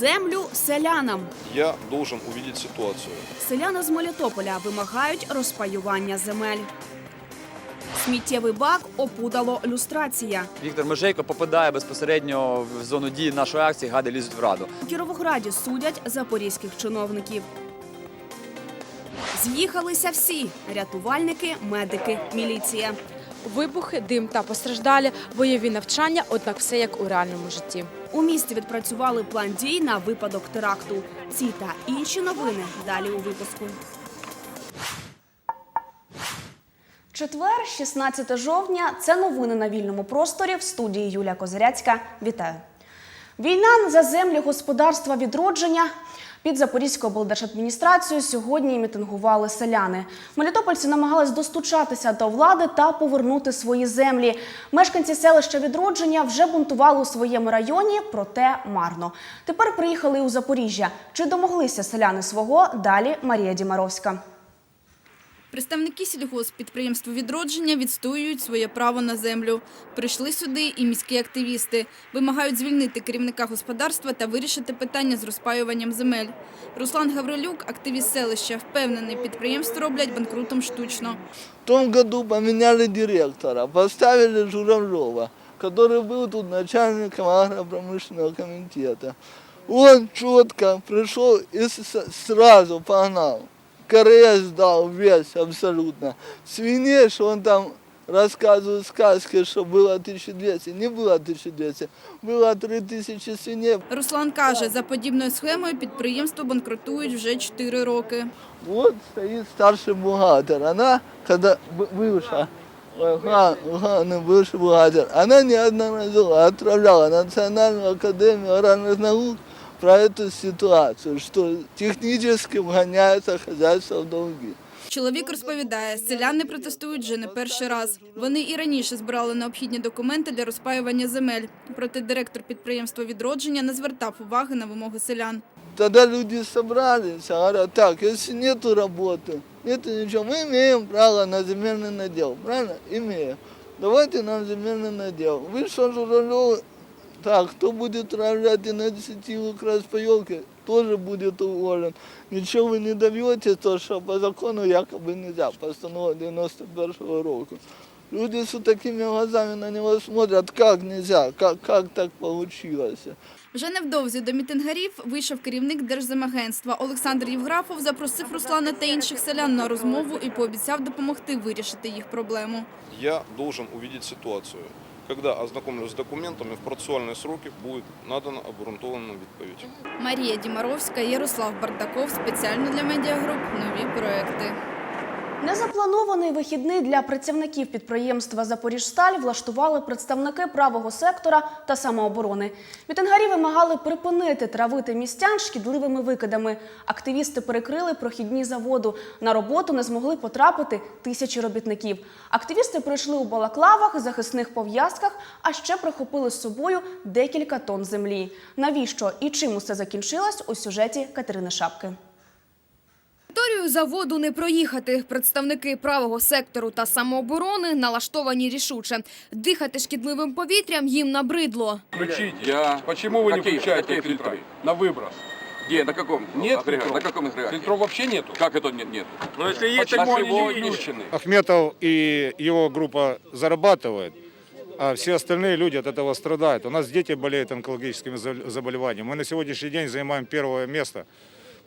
Землю селянам. Я должен увидеть ситуацию. Селяни з Мелітополя вимагають розпаювання земель. Сміттєвий бак опудало люстрація. Віктор Межейко попадає безпосередньо в зону дії нашої акції Гади лізуть в раду. У Кіровограді судять запорізьких чиновників. З'їхалися всі рятувальники, медики, міліція. Вибухи, дим та постраждалі, бойові навчання, однак все як у реальному житті. У місті відпрацювали план дій на випадок теракту. Ці та інші новини далі у випуску. Четвер, 16 жовтня. Це новини на вільному просторі в студії Юлія Козиряцька. Вітаю. Війна за землі господарства відродження. Під Запорізькою облдержадміністрацією сьогодні мітингували селяни. Мелітопольці намагались достучатися до влади та повернути свої землі. Мешканці селища відродження вже бунтували у своєму районі, проте марно. Тепер приїхали у Запоріжжя. Чи домоглися селяни свого? Далі Марія Дімаровська. Представники сільгосппідприємства відродження відстоюють своє право на землю. Прийшли сюди і міські активісти. Вимагають звільнити керівника господарства та вирішити питання з розпаюванням земель. Руслан Гаврилюк, активіст селища, впевнений, підприємство роблять банкрутом штучно. В том году поменяли директора, поставили Журавлева, который был тут начальником агропромышленного комитета. Он четко пришел и с- сразу погнал. КРС дал весь абсолютно. Свиней, что он там рассказывает сказки, что было 1200. Не было 1200, было 3000 свиней. Руслан каже, за подібною схемою підприємство банкрутують вже 4 роки. Вот стоит старший бухгалтер. Она, когда б- бывшая, ой, га- главный бывший бухгалтер, она неодноразово отправляла Национальную академию аграрных наук про эту ситуацию, что технически вгоняется хозяйство в долги. Чоловік розповідає, селяни протестують вже не перший раз. Вони і раніше збирали необхідні документи для розпаювання земель. Проте директор підприємства відродження не звертав уваги на вимоги селян. Тогда люди собрались, говорят, так, если нету работы, нету ничего, мы имеем право на земельный надел, правильно? Имеем. Давайте нам земельный надел. Вы что, Журавлев, так, кто будет управлять инициативу к распоелке, тоже будет уволен. Ничего вы не добьетесь, то, что по закону якобы нельзя, постанова 91-го року. Люди с такими глазами на него смотрят, как нельзя, как, как так получилось. Вже невдовзі до мітингарів вийшов керівник Держземагентства. Олександр Євграфов запросив Руслана та інших селян на розмову і пообіцяв допомогти вирішити їх проблему. Я должен увидеть ситуацию. Когда ознакомлюсь с документами, в процессуальные сроки будет надана обґрунтована відповідь. Марія Дімаровська, Ярослав Бардаков. Спеціально для медіагруп нові проекти. Незапланований вихідний для працівників підприємства Запоріжсталь влаштували представники правого сектора та самооборони. Мітингарі вимагали припинити травити містян шкідливими викидами. Активісти перекрили прохідні заводу. На роботу не змогли потрапити тисячі робітників. Активісти прийшли у балаклавах, захисних пов'язках, а ще прихопили з собою декілька тонн землі. Навіщо і чим усе закінчилось у сюжеті Катерини Шапки Територію заводу не проїхати. Представники правого сектору та самооборони налаштовані рішуче. Дихати шкідливим повітрям їм набридло. Включите. Я... Почему вы не Какие- включаете какие фильтры? фильтры? На выброс. Где? На каком? Нет агрегате? фильтров? На каком агрегате? Фильтров вообще нету. Как это нет? Нет. Но если есть, Почему почему они они не не включены? Ахметов и его группа зарабатывают, а все остальные люди от этого страдают. У нас дети болеют онкологическими за- заболеваниями. Мы на сегодняшний день занимаем первое место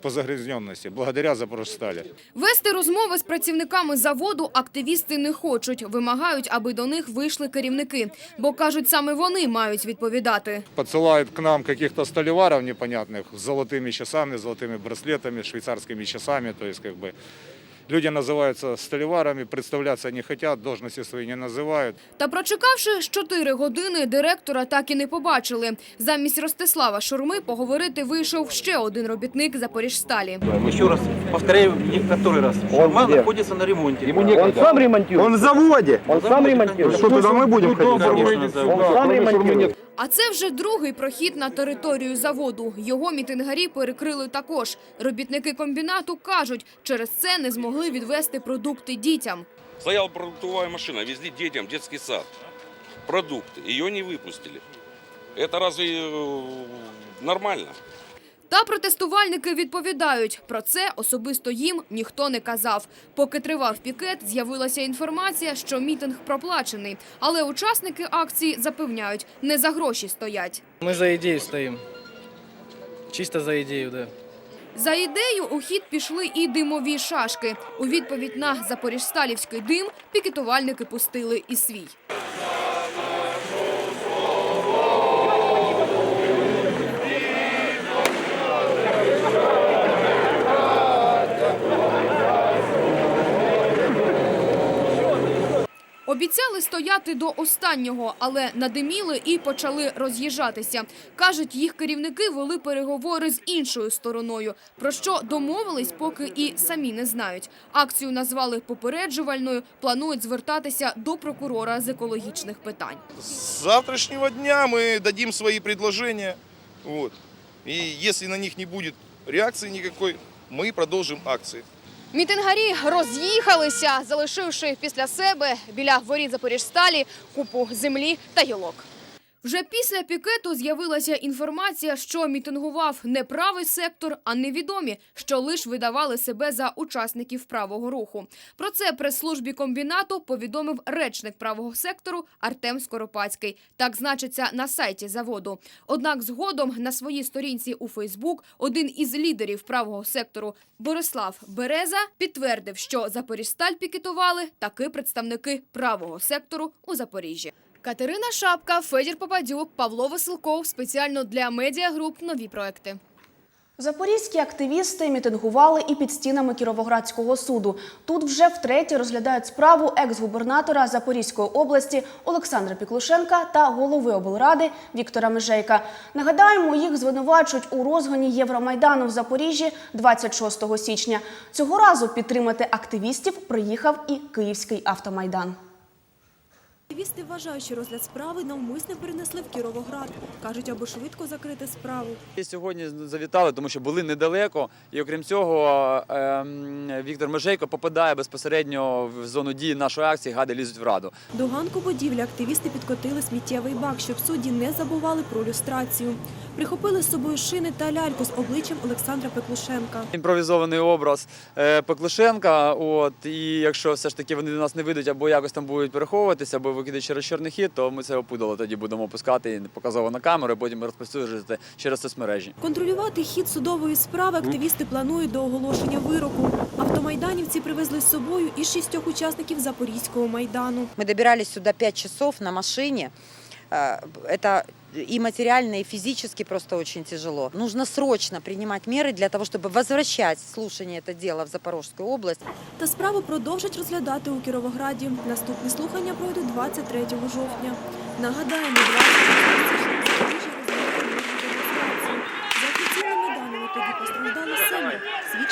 по загрязненности, благодаря Запорожстали. Вести розмови з працівниками заводу активісти не хочуть. Вимагають, аби до них вийшли керівники. Бо, кажуть, саме вони мають відповідати. Подсылают к нам каких-то столеваров непонятных с золотыми часами, золотыми браслетами, швейцарскими часами. То есть как бы люди называются столеварами, представляться не хотят, должности свои не называют. Та прочекавши з 4 години, директора так і не побачили. Замість Ростислава Шурми поговорити вийшов ще один робітник Запоріжсталі. Еще раз повторяю, не в который раз. Шурма находится на ремонте. Ему Он сам ремонтирует. Он в заводе. Он сам ремонтирует. Что, туда мы будем ходить? Он сам ремонтирует. А це вже другий прохід на територію заводу. Його мітингарі перекрили також. Робітники комбінату кажуть, через це не змогли відвести продукти дітям. Стояла продуктовая машина, везли детям в детский сад. Продукты. Ее не выпустили. Это разве э, нормально? Та протестувальники відповідають, про це особисто їм ніхто не казав. Поки тривав пікет, з'явилася інформація, що мітинг проплачений. Але учасники акції запевняють, не за гроші стоять. Мы за идею стоим. Чисто за идею, да. За ідею у хід пішли і димові шашки. У відповідь на запоріжсталівський дим пікетувальники пустили і свій. Обіцяли стояти до останнього, але надиміли і почали роз'їжджатися. Кажуть, їх керівники вели переговори з іншою стороною. Про що домовились, поки і самі не знають. Акцію назвали попереджувальною. Планують звертатися до прокурора з екологічних питань. С завтрашнего дня мы дадим свои предложения. Вот. И если на них не будет реакции никакой, мы продолжим акции. Мітингарі роз'їхалися, залишивши після себе біля воріт Запоріжсталі купу землі та гілок. Вже після пікету з'явилася інформація, що мітингував не правий сектор, а невідомі, що лиш видавали себе за учасників правого руху. Про це прес-службі комбінату повідомив речник правого сектору Артем Скоропадський. Так значиться на сайті заводу. Однак згодом на своїй сторінці у Фейсбук один із лідерів правого сектору Борислав Береза підтвердив, що Запоріжсталь пікетували таки представники правого сектору у Запоріжжі. Катерина Шапка, Федір Попадюк, Павло Василков спеціально для медіагруп нові проекти. Запорізькі активісти мітингували і під стінами Кіровоградського суду. Тут вже втретє розглядають справу екс-губернатора Запорізької області Олександра Піклушенка та голови облради Віктора Межейка. Нагадаємо, їх звинувачують у розгоні Євромайдану в Запоріжжі 26 січня. Цього разу підтримати активістів приїхав і Київський автомайдан. Активісти вважають, що розгляд справи навмисно перенесли в Кіровоград. Кажуть, аби швидко закрити справу. І сьогодні завітали, тому що були недалеко. І окрім цього, ем, Віктор Межейко попадає безпосередньо в зону дії нашої акції «Гади лізуть в раду». До ганку будівлі активісти підкотили сміттєвий бак, щоб судді не забували про люстрацію. Прихопили з собою шини та ляльку з обличчям Олександра Пеклушенка. Імпровізований образ е, Пеклишенка. От і якщо все ж таки вони до нас не вийдуть або якось там будуть переховуватися, або викидають через чорний хід, то ми це опудало тоді будемо опускати і показово на камеру, потім розповсюджувати через соцмережі. Контролювати хід судової справи активісти планують до оголошення вироку. Автомайданівці привезли з собою і шістьох учасників Запорізького майдану. Мы добирались сюда 5 часов на машине. Э, Это и материально, и физически просто очень тяжело. Нужно срочно принимать меры для того, чтобы возвращать слушание это дело в Запорожскую область. Та справу продовжать розглядати у Кіровограді. Наступні слухання пройдуть 23 жовтня. Нагадаємо, 20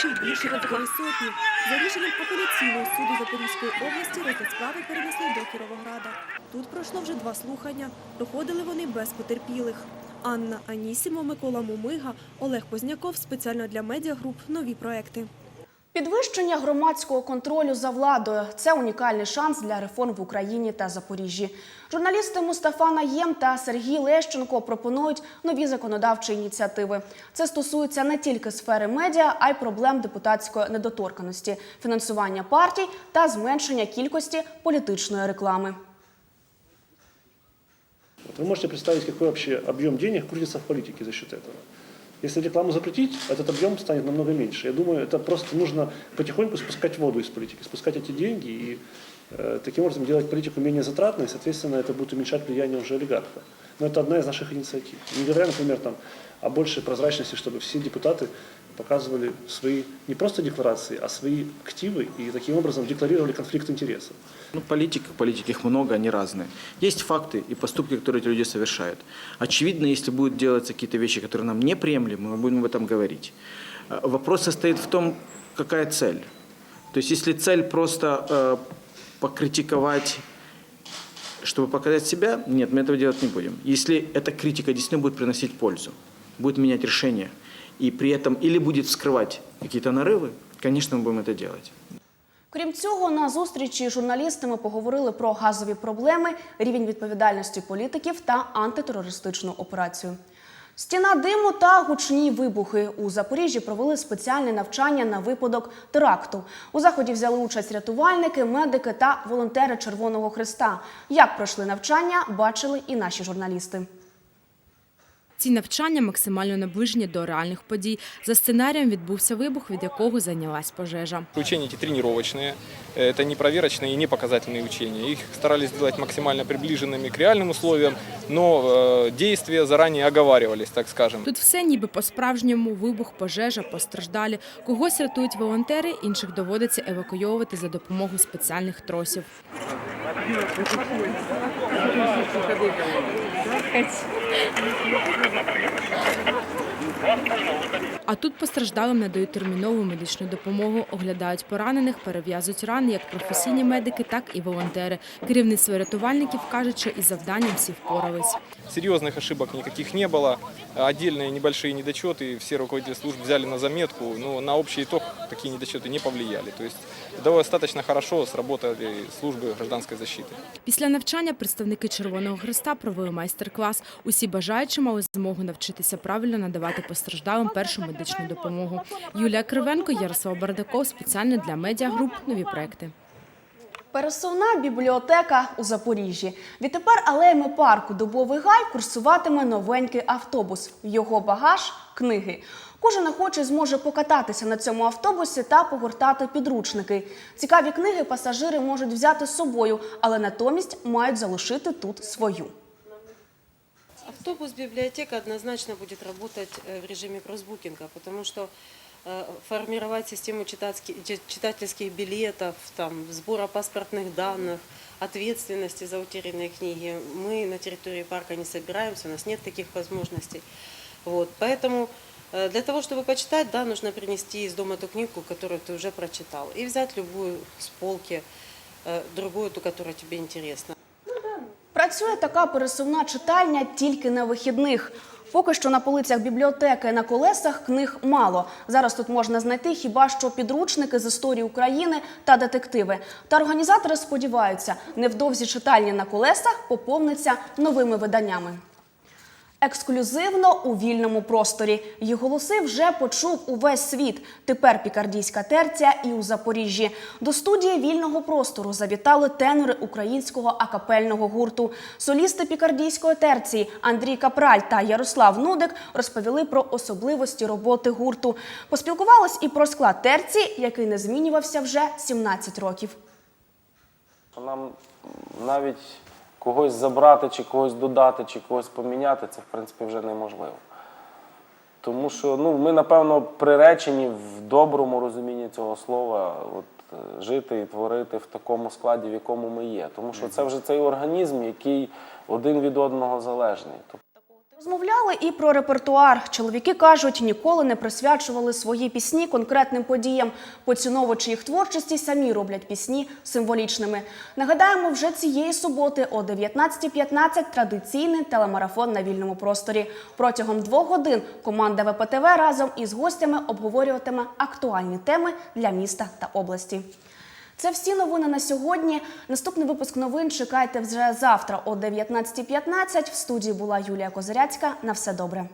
свідчить більше такої сотні. За рішенням апеляційного суду Запорізької області розгляд справи перенесли до Кіровограда. Тут пройшло вже два слухання. Проходили вони без потерпілих. Анна Анісімо, Микола Мумига, Олег Позняков спеціально для медіагруп нові проекти. Підвищення громадського контролю за владою це унікальний шанс для реформ в Україні та Запоріжжі. Журналісти Мустафа Наєм та Сергій Лещенко пропонують нові законодавчі ініціативи. Це стосується не тільки сфери медіа, а й проблем депутатської недоторканості, фінансування партій та зменшення кількості політичної реклами. Вот Вы можете представить, какой вообще объем денег крутится в политике за счет этого. Если рекламу запретить, этот объем станет намного меньше. Я думаю, это просто нужно потихоньку спускать воду из политики, спускать эти деньги и э, таким образом делать политику менее затратной, и, соответственно, это будет уменьшать влияние уже олигарха. Но это одна из наших инициатив. Не говоря, например, там, о большей прозрачности, чтобы все депутаты показывали свои не просто декларации, а свои активы и таким образом декларировали конфликт интересов. Ну, политика, политики их много, они разные. Есть факты и поступки, которые эти люди совершают. Очевидно, если будут делаться какие-то вещи, которые нам неприемлемы, мы будем об этом говорить. Э, Вопрос состоит в том, какая цель. То есть, если цель просто э, покритиковать, чтобы показать себя, нет, мы этого делать не будем. Если эта критика действительно будет приносить пользу, будет менять решение, и при этом или будет вскрывать какие-то нарывы, конечно, мы будем это делать. Крім цього, на зустрічі з журналістами поговорили про газові проблеми, рівень відповідальності політиків та антитерористичну операцію. Стіна диму та гучні вибухи у Запоріжжі провели спеціальне навчання на випадок теракту. У заході взяли участь рятувальники, медики та волонтери Червоного Христа. Як пройшли навчання, бачили і наші журналісти. Ці навчання максимально наближені до реальних подій. За сценарієм відбувся вибух, від якого зайнялась пожежа. Учения эти тренировочные, это не проверочные и не показательные учения. Их старались сделать максимально приближенными к реальным условиям, но э, действия заранее оговаривались, так скажем. Тут все ніби по-справжньому вибух, пожежа, постраждалі. Когось рятують волонтери, інших доводиться евакуйовувати за допомогою спеціальних тросів. ехать. А тут постраждалим надають термінову медичну допомогу, оглядають поранених, перев'язують рани як професійні медики, так і волонтери. Керівництво рятувальників каже, що із завданням всі впорались. Серьезных ошибок никаких не было. Отдельные небольшие недочеты все руководители служб взяли на заметку, но на общий итог такие недочеты не повлияли. То есть достаточно хорошо сработали службы гражданской защиты. Після навчання представники Червоного Христа провели майстер-клас. Усі бажаючі мали змогу навчитися правильно надавати постраждалим першу медичну допомогу. Юлія Кривенко, Ярослав Бардаков спеціально для медіагруп нові проекти. Пересувна бібліотека у Запоріжжі. Відтепер алеями парку Дубовий гай курсуватиме новенький автобус. Його багаж книги. Кожен охочий зможе покататися на цьому автобусі та погортати підручники. Цікаві книги пасажири можуть взяти з собою, але натомість мають залишити тут свою. Автобус-библиотека однозначно будет работать э, в режиме кроссбукинга, потому что э, формировать систему читательских билетов, там, сбора паспортных данных, ответственности за утерянные книги мы на территории парка не собираемся, у нас нет таких возможностей. Вот, поэтому э, для того, чтобы почитать, да, нужно принести из дома ту книгу, которую ты уже прочитал, и взять любую с полки, другую, ту, которая тебе интересна. Працює така пересувна читальня тільки на вихідних. Поки що на полицях бібліотеки на колесах книг мало. Зараз тут можна знайти хіба що підручники з історії України та детективи. Та організатори сподіваються, невдовзі читальні на колесах поповниться новими виданнями. Ексклюзивно у вільному просторі. Її голоси вже почув увесь світ. Тепер пікардійська терція і у Запоріжжі. До студії вільного простору завітали тенори українського акапельного гурту. Солісти пікардійської терції Андрій Капраль та Ярослав Нудик розповіли про особливості роботи гурту. Поспілкувались і про склад терції, який не змінювався вже 17 років. Нам навіть когось забрати, чи когось додати, чи когось поміняти, це в принципі вже неможливо. Тому що ну, ми, напевно, приречені в доброму розумінні цього слова от, е, жити і творити в такому складі, в якому ми є. Тому що це вже цей організм, який один від одного залежний. Розмовляли і про репертуар. Чоловіки кажуть, ніколи не присвячували свої пісні конкретним подіям. Поціновувачі їх творчості самі роблять пісні символічними. Нагадаємо, вже цієї суботи о 19.15 традиційний телемарафон на вільному просторі. Протягом двох годин команда ВПТВ разом із гостями обговорюватиме актуальні теми для міста та області. Це всі новини на сьогодні. Наступний випуск новин чекайте вже завтра о 19.15. В студії була Юлія Козиряцька. На все добре.